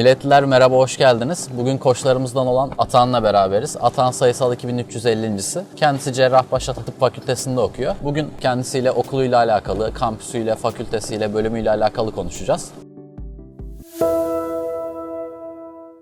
Milletliler merhaba, hoş geldiniz. Bugün koçlarımızdan olan Atahan'la beraberiz. Atahan sayısal 2350.si. Kendisi Cerrahpaşa Tıp Fakültesi'nde okuyor. Bugün kendisiyle okuluyla alakalı, kampüsüyle, fakültesiyle, bölümüyle alakalı konuşacağız.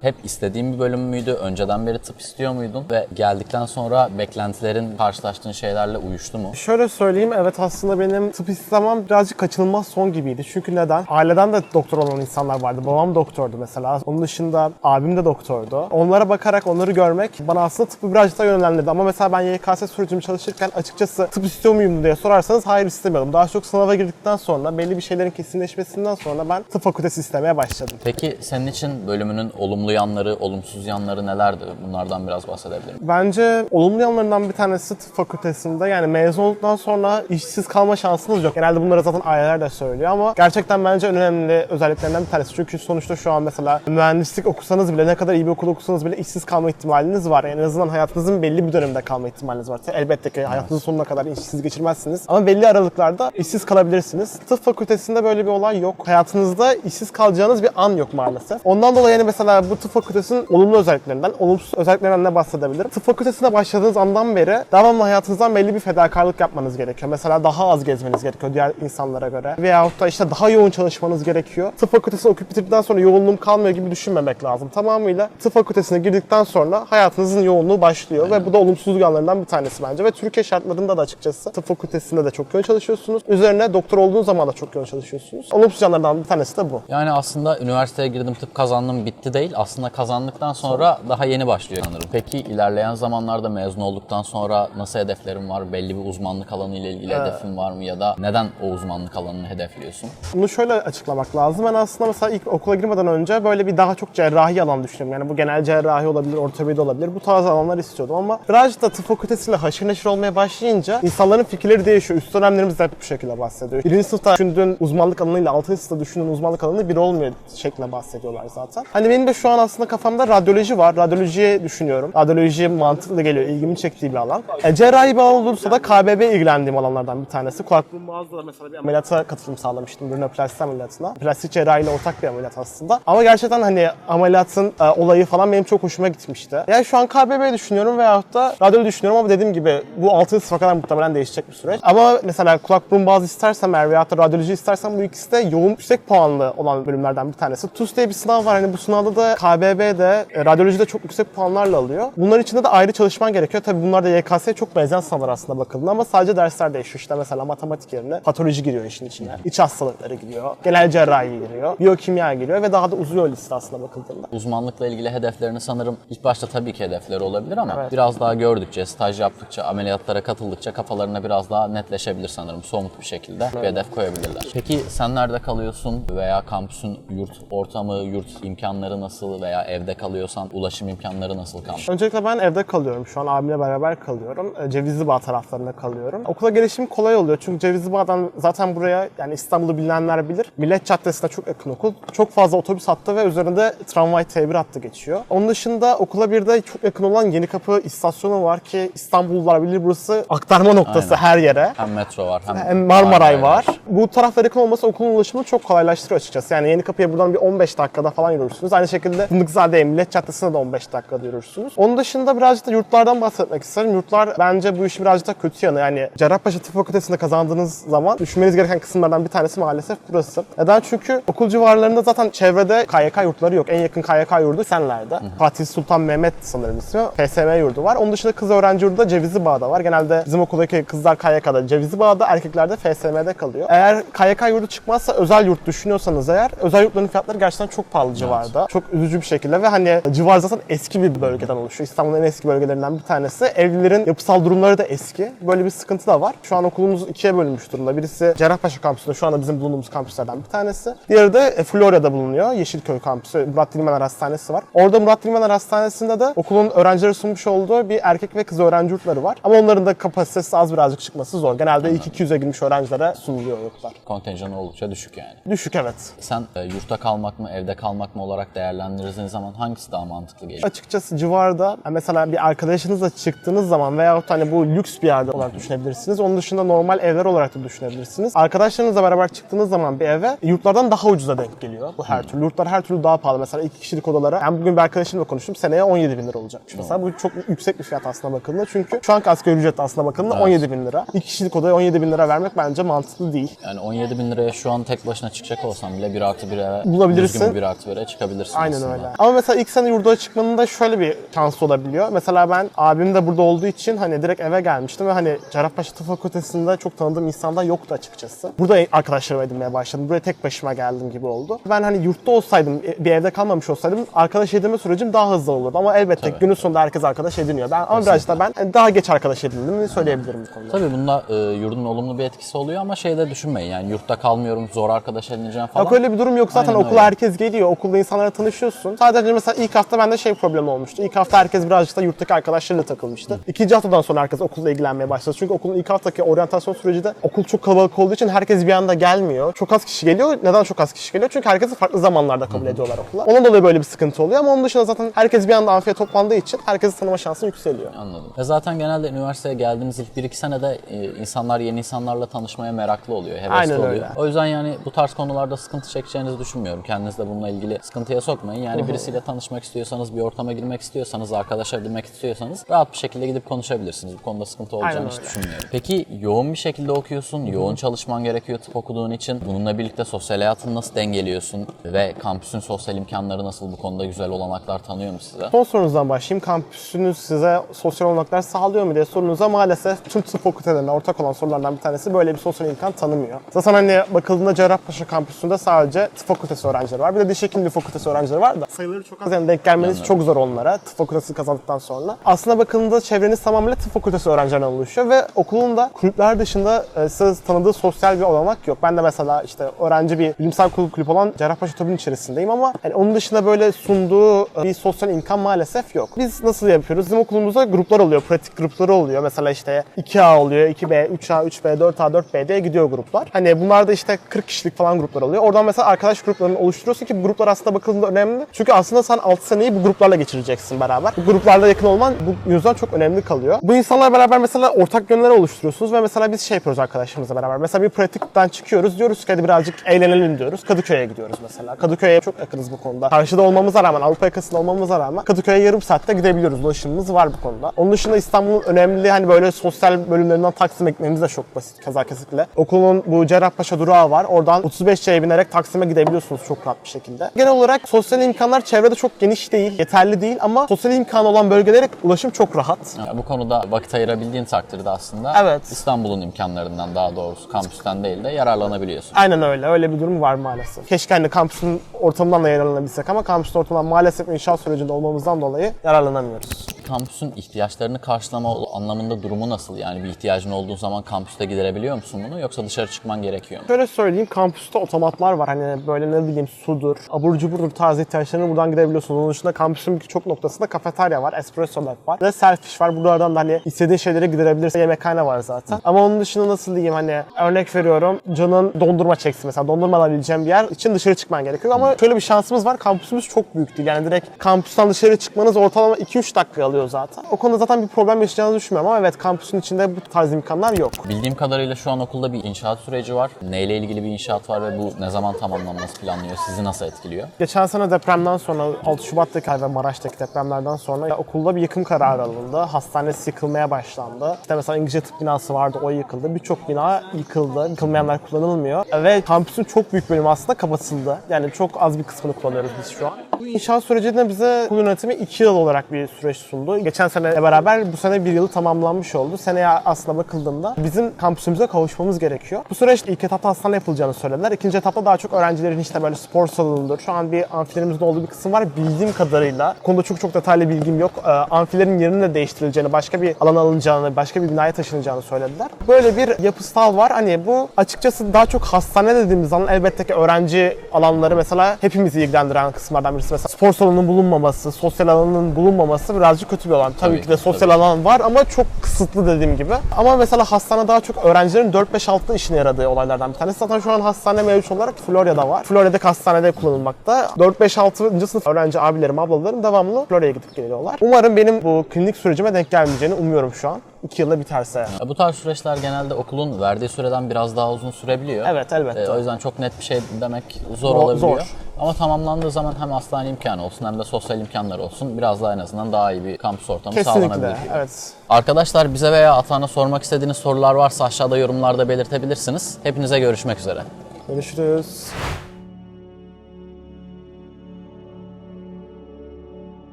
Hep istediğin bir bölüm müydü? Önceden beri tıp istiyor muydun? Ve geldikten sonra beklentilerin karşılaştığın şeylerle uyuştu mu? Şöyle söyleyeyim, evet aslında benim tıp istemem birazcık kaçınılmaz son gibiydi. Çünkü neden? Aileden de doktor olan insanlar vardı. Babam doktordu mesela. Onun dışında abim de doktordu. Onlara bakarak, onları görmek bana aslında tıbbı birazcık daha yönlendirdi. Ama mesela ben YKS sürecimi çalışırken açıkçası tıp istiyor muyum diye sorarsanız hayır istemiyordum. Daha çok sınava girdikten sonra, belli bir şeylerin kesinleşmesinden sonra ben tıp fakültesi istemeye başladım. Peki senin için bölümünün olumlu yanları, olumsuz yanları nelerdi? Bunlardan biraz bahsedebilir miyim? Bence olumlu yanlarından bir tanesi tıp fakültesinde yani mezun olduktan sonra işsiz kalma şansınız yok. Genelde bunları zaten aileler de söylüyor ama gerçekten bence en önemli özelliklerinden bir tanesi. Çünkü sonuçta şu an mesela mühendislik okusanız bile ne kadar iyi bir okul okusanız bile işsiz kalma ihtimaliniz var. Yani en azından hayatınızın belli bir döneminde kalma ihtimaliniz var. Elbette ki hayatınızın sonuna kadar işsiz geçirmezsiniz ama belli aralıklarda işsiz kalabilirsiniz. Tıp fakültesinde böyle bir olay yok. Hayatınızda işsiz kalacağınız bir an yok maalesef. Ondan dolayı yani mesela bu tıp fakültesinin olumlu özelliklerinden, olumsuz özelliklerinden ne bahsedebilirim? Tıp fakültesine başladığınız andan beri devamlı hayatınızdan belli bir fedakarlık yapmanız gerekiyor. Mesela daha az gezmeniz gerekiyor diğer insanlara göre. Veyahut da işte daha yoğun çalışmanız gerekiyor. Tıp fakültesini okuyup bitirdikten sonra yoğunluğum kalmıyor gibi düşünmemek lazım. Tamamıyla tıp fakültesine girdikten sonra hayatınızın yoğunluğu başlıyor ve bu da olumsuz yanlarından bir tanesi bence. Ve Türkiye şartlarında da açıkçası tıp fakültesinde de çok yoğun çalışıyorsunuz. Üzerine doktor olduğunuz zaman da çok yoğun çalışıyorsunuz. Olumsuz yanlardan bir tanesi de bu. Yani aslında üniversiteye girdim tıp kazandım bitti değil. Aslında kazandıktan sonra daha yeni başlıyor sanırım. Peki ilerleyen zamanlarda mezun olduktan sonra nasıl hedeflerin var? Belli bir uzmanlık alanı ile ilgili hedefin var mı? Ya da neden o uzmanlık alanını hedefliyorsun? Bunu şöyle açıklamak lazım. Ben aslında mesela ilk okula girmeden önce böyle bir daha çok cerrahi alan düşünüyorum. Yani bu genel cerrahi olabilir, ortopedi olabilir. Bu tarz alanlar istiyordum ama birazcık da tıp fakültesiyle haşır neşir olmaya başlayınca insanların fikirleri değişiyor. Üst dönemlerimiz de hep bu şekilde bahsediyor. Birinci sınıfta düşündüğün uzmanlık alanıyla altıncı sınıfta düşündüğün uzmanlık alanı bir olmuyor şeklinde bahsediyorlar zaten. Hani benim de şu an aslında kafamda radyoloji var. Radyolojiyi düşünüyorum. Radyoloji mantıklı geliyor. ilgimi çektiği bir alan. E, cerrahi alan olursa da KBB ilgilendiğim alanlardan bir tanesi. Kulak burun boğazda da mesela bir ameliyata katılım sağlamıştım. Bürünoplasti ameliyatına. Plastik cerrahiyle ortak bir ameliyat aslında. Ama gerçekten hani ameliyatın e, olayı falan benim çok hoşuma gitmişti. Yani şu an KBB düşünüyorum veyahut da radyoloji düşünüyorum ama dediğim gibi bu 6. sınıfa kadar muhtemelen değişecek bir süreç. Ama mesela kulak burun boğaz istersem eğer veyahut da radyoloji istersem bu ikisi de yoğun yüksek puanlı olan bölümlerden bir tanesi. TUS diye bir sınav var. Hani bu sınavda da KBB'de e, radyolojide çok yüksek puanlarla alıyor. Bunların içinde de ayrı çalışman gerekiyor. Tabii bunlar da YKS'ye çok benzeyen sınavlar aslında bakıldığında ama sadece dersler değişiyor. İşte mesela matematik yerine patoloji giriyor işin içine. İç hastalıkları giriyor. Genel cerrahi giriyor. Biyokimya giriyor ve daha da uzuyor liste aslında bakıldığında. Uzmanlıkla ilgili hedeflerini sanırım ilk başta tabii ki hedefleri olabilir ama biraz daha gördükçe, staj yaptıkça, ameliyatlara katıldıkça kafalarına biraz daha netleşebilir sanırım. Somut bir şekilde bir hedef koyabilirler. Peki sen nerede kalıyorsun veya kampüsün yurt ortamı, yurt imkanları nasıl veya evde kalıyorsan ulaşım imkanları nasıl kampüs? Öncelikle ben evde kalıyorum. Şu an abimle beraber kalıyorum. E, Cevizli Bağ taraflarında kalıyorum. Okula gelişim kolay oluyor. Çünkü Cevizli Bağ'dan zaten buraya yani İstanbul'u bilenler bilir. Millet Caddesi'ne çok yakın okul. Çok fazla otobüs hattı ve üzerinde tramvay T1 hattı geçiyor. Onun dışında okula bir de çok yakın olan Yenikapı istasyonu var ki İstanbullular bilir burası aktarma noktası Aynen. her yere. Hem metro var hem, Hem Marmaray var. Bu taraflara yakın olması okulun ulaşımını çok kolaylaştırıyor açıkçası. Yani Yenikapı'ya buradan bir 15 dakikada falan yürürsünüz. Aynı şekilde Fındıkzade'ye, Millet Caddesi'ne de 15 dakikada yürürsünüz. Onun dışında birazcık da yurtlardan bahsetmek isterim. Yurtlar bence bu işin birazcık da kötü yanı. Yani Cerrahpaşa Tıp Fakültesi'nde kazandığınız zaman düşünmeniz gereken kısımlardan bir tanesi maalesef burası. Neden? Çünkü okul civarlarında zaten çevrede KYK yurtları yok. En yakın KYK yurdu Senler'de. Fatih Sultan Mehmet sanırım ismi. FSM yurdu var. Onun dışında kız öğrenci yurdu da Cevizli Bağ'da var. Genelde bizim okuldaki kızlar KYK'da Cevizli Bağ'da, erkekler de FSM'de kalıyor. Eğer KYK yurdu çıkmazsa özel yurt düşünüyorsanız eğer özel yurtların fiyatları gerçekten çok pahalı civarda. Çok üzücü bir şekilde ve hani civar zaten eski bir bölgeden oluşuyor. İstanbul'un en eski bölgelerinden bir tanesi. Evlilerin yapısal durumları da eski. Böyle bir sıkıntı da var. Şu an okulumuz ikiye bölünmüş durumda. Birisi Cerrahpaşa kampüsünde şu anda bizim bulunduğumuz kampüslerden bir tanesi. Diğeri de e, Florya'da bulunuyor. Yeşilköy kampüsü. Murat Dilmener Hastanesi var. Orada Murat Dilmener Hastanesi'nde de okulun öğrencilere sunmuş olduğu bir erkek ve kız öğrenci yurtları var. Ama onların da kapasitesi az birazcık çıkması zor. Genelde ilk 200'e girmiş öğrencilere sunuluyor yurtlar. Kontenjanı oldukça düşük yani. Düşük evet. Sen e, yurtta kalmak mı, evde kalmak mı olarak değerlendirdiğiniz zaman hangisi daha mantıklı geliyor? Açıkçası civarda mesela bir arkadaşınızla çıktığınız zaman veyahut hani bu lüks bir yerde olarak düşünebilirsiniz. Onun dışında normal evler olarak da düşünebilirsiniz. Arkadaşlarınızla beraber çıktığınız zaman bir eve yurtlardan daha ucuza denk geliyor. Bu her türlü. Yurtlar her türlü daha pahalı. Mesela iki kişilik odalara ben bugün bir arkadaşımla konuştum. Seneye 17 bin lira olacakmış. Mesela bu çok yüksek bir fiyat aslında bakıldığında. Çünkü şu anki asgari ücret aslında bakıldığında Evet. 17 bin lira. İki kişilik odaya 17 bin lira vermek bence mantıklı değil. Yani 17 bin liraya şu an tek başına çıkacak olsam bile 1 artı 1 eve Bulabilirsin. düzgün bir 1 artı 1'e çıkabilirsin Aynen aslında. Öyle. Ama mesela ilk sene yurda çıkmanın da şöyle bir şansı olabiliyor. Mesela ben abim de burada olduğu için hani direkt eve gelmiştim ve hani Cerrahpaşa Tıp Fakültesi'nde çok tanıdığım insanlar yoktu açıkçası. Burada arkadaşlarımı edinmeye başladım. Buraya tek başıma geldim gibi oldu. Ben hani yurtta olsaydım, bir evde kalmamış olsaydım arkadaş edinme sürecim daha hızlı olurdu. Ama elbette günün sonunda herkes arkadaş ediniyor. Ben ama birazcık da ben hani daha geç arkadaş edindiğimi söyleyebilirim bu konuda. Tabii bunda e, yurdun olumlu bir etkisi oluyor ama şeyde düşünmeyin yani yurtta kalmıyorum zor arkadaş edineceğim falan. Yok öyle bir durum yok. Zaten Aynen okula öyle. herkes geliyor. Okulda insanlarla tanışıyorsun. Sadece mesela ilk hafta bende şey problemi olmuştu. İlk hafta herkes birazcık da yurttaki arkadaşlarıyla takılmıştı. İkinci haftadan sonra herkes okulla ilgilenmeye başladı. Çünkü okulun ilk haftaki oryantasyon süreci de okul çok kalabalık olduğu için herkes bir anda gelmiyor. Çok az kişi geliyor. Neden çok az kişi geliyor? Çünkü herkesi farklı zamanlarda kabul ediyorlar okula. Ondan dolayı böyle bir sıkıntı oluyor ama onun dışında zaten herkes bir anda amfiye toplandığı için herkesi tanıma şansı yükseliyor. Anladım. Ve zaten genelde üniversiteye geldiğiniz ilk 1-2 senede e, insanlar yeni insanlarla tanışmaya meraklı oluyor, hevesli Aynen oluyor. öyle. O yüzden yani bu tarz konularda sıkıntı çekeceğinizi düşünmüyorum. Kendinizi de bununla ilgili sıkıntıya sokmayın. Yani birisiyle tanışmak istiyorsanız, bir ortama girmek istiyorsanız, arkadaş edinmek istiyorsanız rahat bir şekilde gidip konuşabilirsiniz. Bu konuda sıkıntı olacağını Aynen hiç öyle. düşünmüyorum. Peki yoğun bir şekilde okuyorsun, yoğun çalışman gerekiyor tıp okuduğun için. Bununla birlikte sosyal hayatını nasıl dengeliyorsun ve kampüsün sosyal imkanları nasıl bu konuda güzel olanaklar tanıyor mu size? Son sorunuzdan başlayayım. Kampüsünüz size sosyal olanaklar sağlıyor mu diye sorunuza maalesef tüm tıp fakültelerine ortak olan sorulardan bir tanesi böyle bir sosyal imkan tanımıyor. Zaten hani bakıldığında Cerrahpaşa kampüsünde sadece tıp fakültesi öğrencileri var. Bir de diş hekimliği fakültesi öğrencileri var da sayıları çok az. Yani denk gelmeniz çok zor onlara tıp fakültesini kazandıktan sonra. Aslında bakıldığında çevreniz tamamıyla tıp fakültesi öğrencilerinden oluşuyor ve okulun da kulüpler dışında e, size tanıdığı sosyal bir olanak yok. Ben de mesela işte öğrenci bir bilimsel kulüp, kulüp olan Cerrahpaşa TÜB'ün içerisindeyim ama hani onun dışında böyle sunduğu e, bir sosyal imkan maalesef yok. Biz nasıl yapıyoruz? Bizim okulumuzda gruplar oluyor, pratik grupları oluyor. Mesela işte 2A oluyor, 2B, 3A, 3B, 4A, 4B diye gidiyor gruplar. Hani bunlar da işte 40 kişilik falan gruplar oluyor. Oradan mesela arkadaş gruplarını oluşturuyorsun ki bu gruplar aslında bakıldığında önemli. Çünkü aslında sen 6 seneyi bu gruplarla geçireceksin beraber. Bu gruplarla yakın olman bu yüzden çok önemli kalıyor. Bu insanlar beraber mesela ortak yönler oluşturuyorsunuz ve mesela biz şey yapıyoruz arkadaşlarımızla beraber. Mesela bir pratikten çıkıyoruz diyoruz ki hadi birazcık eğlenelim diyoruz. Kadıköy'e gidiyoruz mesela. Kadıköy'e çok yakınız bu konuda. Karşıda olmamıza rağmen, Avrupa yakasında olmamıza rağmen Kadıköy'e yarım saatte gidebiliyoruz. Ulaşımımız var bu konuda. Onun dışında İstanbul'un önemli hani böyle sosyal bölümlerinden Taksim'e gitmemiz de çok basit kaza kesikle. Okulun bu Cerrahpaşa durağı var. Oradan 35C'ye binerek Taksim'e gidebiliyorsunuz çok rahat bir şekilde. Genel olarak sosyal imkanlar çevrede çok geniş değil, yeterli değil ama sosyal imkanı olan bölgelere ulaşım çok rahat. Ya bu konuda vakit ayırabildiğin takdirde aslında Evet. İstanbul'un imkanlarından daha doğrusu kampüsten değil de yararlanabiliyorsun. Aynen öyle. Öyle bir durum var maalesef. Keşke hani kampüsün ortamından da yararlanabilsek ama kampüsün ortamından maalesef inşaat sürecinde olmamızdan dolayı yararlanamıyoruz. Kampüsün ihtiyaçlarını karşılama anlamında durumu nasıl? Yani bir ihtiyacın olduğu zaman kampüste giderebiliyor musun bunu yoksa dışarı çıkman gerekiyor mu? Şöyle söyleyeyim kampüste otomatlar var. Hani böyle ne bileyim sudur, abur cuburdur tarzı ihtiyaçlarını buradan gidebiliyorsunuz. Onun dışında kampüsün birçok noktasında kafeterya var, espresso lab var. Ve selfish var. Buralardan da hani istediğin şeyleri giderebilirsin. Yemekhane var zaten. Ama onun dışında nasıl diyeyim hani örnek veriyorum canın dondurma çeksin mesela. Dondurma alabileceğim bir yer için dışarı çıkman gerekiyor. Ama şöyle bir şansımız var. Kampüsümüz çok büyük değil. Yani direkt kampüsten dışarı çıkmanız ortalama 2-3 dakika alıyor zaten. O konuda zaten bir problem yaşayacağınızı düşünmüyorum ama evet kampüsün içinde bu tarz imkanlar yok. Bildiğim kadarıyla şu an okulda bir inşaat süreci var. Neyle ilgili bir inşaat var ve bu ne zaman tamamlanması planlıyor? Sizi nasıl etkiliyor? Geçen sene depremden sonra 6 Şubat'taki ve Maraş'taki depremlerden sonra okulda bir yıkım kararı alındı. Hastanesi yıkılmaya başlandı. İşte mesela İngilizce tıp binası vardı o yıkıldı. Birçok bina yıkıldı. Yıkılmayanlar kullanılmıyor. Ve kampüsün çok büyük bölümü aslında kapatıldı. Yani çok az bir kısmını kullanıyoruz biz şu an. Bu inşaat sürecinde bize okul yönetimi 2 yıl olarak bir süreç sundu. Geçen seneyle beraber bu sene bir yılı tamamlanmış oldu. Seneye aslında bakıldığında bizim kampüsümüze kavuşmamız gerekiyor. Bu süreçte ilk etapta hastane yapılacağını söylediler. İkinci etapta daha çok öğrencilerin işte böyle spor salonudur. Şu an bir amfilerimizde olduğu bir kısım var. Bildiğim kadarıyla bu konuda çok çok detaylı bilgim yok. Ee, amfilerin yerinin de değiştirileceğini, başka bir alana alınacağını, başka bir binaya taşınacağını söylediler. Böyle bir yapısal var. Hani bu açıkçası daha çok hastane dediğimiz zaman elbette ki öğrenci alanları mesela hepimizi ilgilendiren kısımlardan birisi. Mesela spor salonunun bulunmaması, sosyal alanının bulunmaması birazcık kötü bir alan. Tabii, Tabii ki de sosyal alan var ama çok kısıtlı dediğim gibi. Ama mesela hastane daha çok öğrencilerin 4-5-6 işine yaradığı olaylardan bir tanesi. Zaten şu an hastane mevcut olarak Florya'da var. Florya'daki hastanede kullanılmakta. 4-5-6. sınıf öğrenci abilerim, ablalarım devamlı Florya'ya gidip geliyorlar. Umarım benim bu klinik sürecime denk gelmeyeceğini umuyorum şu an. 2 yılda biterse. Bu tarz süreçler genelde okulun verdiği süreden biraz daha uzun sürebiliyor. Evet, elbette. Ee, o yüzden çok net bir şey demek zor Zor- olabiliyor. zor. Ama tamamlandığı zaman hem hastane imkanı olsun hem de sosyal imkanlar olsun. Biraz daha en azından daha iyi bir kampüs ortamı Kesinlikle. sağlanabilir. gibi. Evet. Arkadaşlar bize veya Atahan'a sormak istediğiniz sorular varsa aşağıda yorumlarda belirtebilirsiniz. Hepinize görüşmek üzere. Görüşürüz.